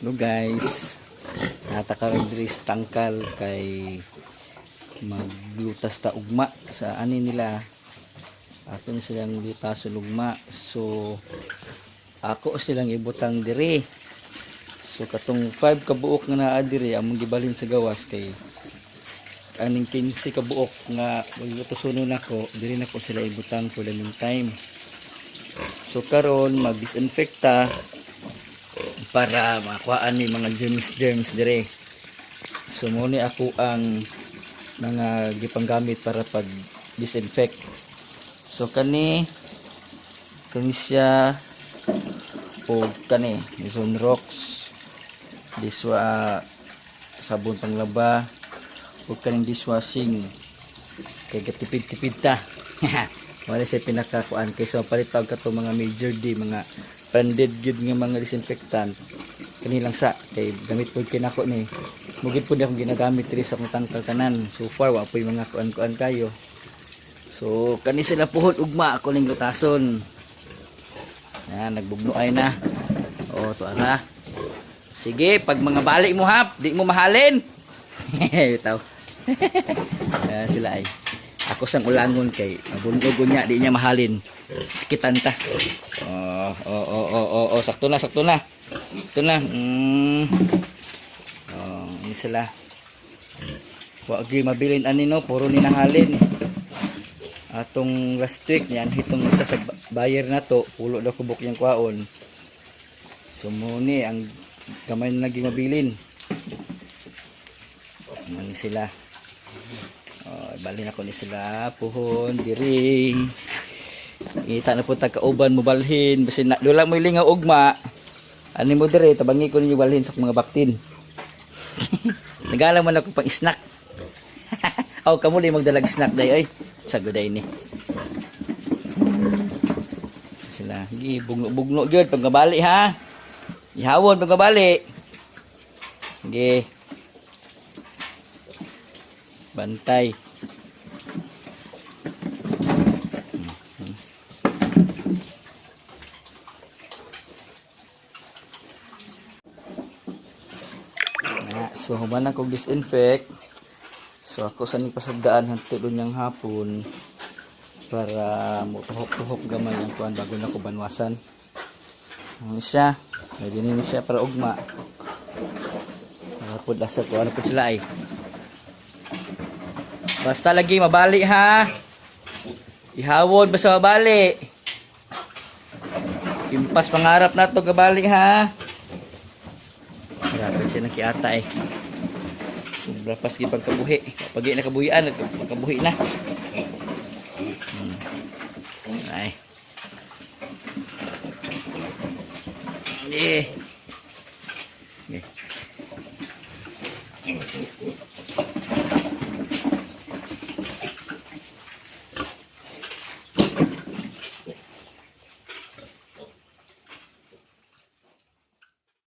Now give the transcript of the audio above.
Hello guys. Nataka Idris tangkal kay maglutas ta ugma sa ani nila. Ato ni silang lutason ugma. So ako silang ibutang diri. So katong 5 kabuok nga naa diri among gibalhin sa gawas kay aning 15 kabuok nga maglutusonon nako diri nako sila ibutang for the meantime. So karon mag-disinfecta para makuhaan ni mga germs germs dire. So mo ni ako ang mga gipanggamit para pag disinfect. So kani kani siya o kani Luzon rocks. Diswa sabon panglaba o kaning dishwashing kay gatipid-tipid ta. Wala siya pinakakuan. Kay sa palit tawag ka mga major D mga branded gid nga mga disinfectant. Kanilang sa kay gamit po kinako ni. Mugid po akong ginagamit diri sa akong tangkal tanan. So far wa po'y mga kuan-kuan kayo. So kani sila puhot ugma ako ning lutason. Yan nagbugnoay na. O to ara sige pag mga balik mo hap di mo mahalin. Ayan sila ay ako sang ulangon kay mabunog niya di niya mahalin. Kitanta oh oh oh oh oh, oh. sakto na sakto na. Ito na. Mm. oh ini sila. Wa mabilin ani no? Puro ni nahalin. Atong last week yan hitong isa sa buyer na to pulo daw kubok yung kwaon sumuni ang kamay na naging mabilin. Ano sila oh, balin ako ni sila. Puhon diri. Kita na po tagkauban mo balhin. Basin na dola mo ilingaw ugma. Ani mo dire tabangi ko ninyo balhin sa mga baktin. Nagala man ako pang snack. Aw kamo di magdalag snack day ay sagoday ni. Sila gi bugno bugno gyud pagkabali ha? Ihawon pagkabali gi bantay so human ako disinfect. So ako sa ni pasagdaan hanto doon yang hapon para mutuhok-tuhok gamay ang kuan bago na ko banwasan. Ano siya? Pwede nini siya para ugma. Para po lasat ko ano po sila ay. Basta lagi mabali ha. Ihawon basta mabali. Impas pangarap na to gabali ha. Grabe siya nakiata eh. Sobra pas gi pagkabuhi. Pag na kabuhian, pagkabuhi na. Hmm. Ay. Eh. Okay.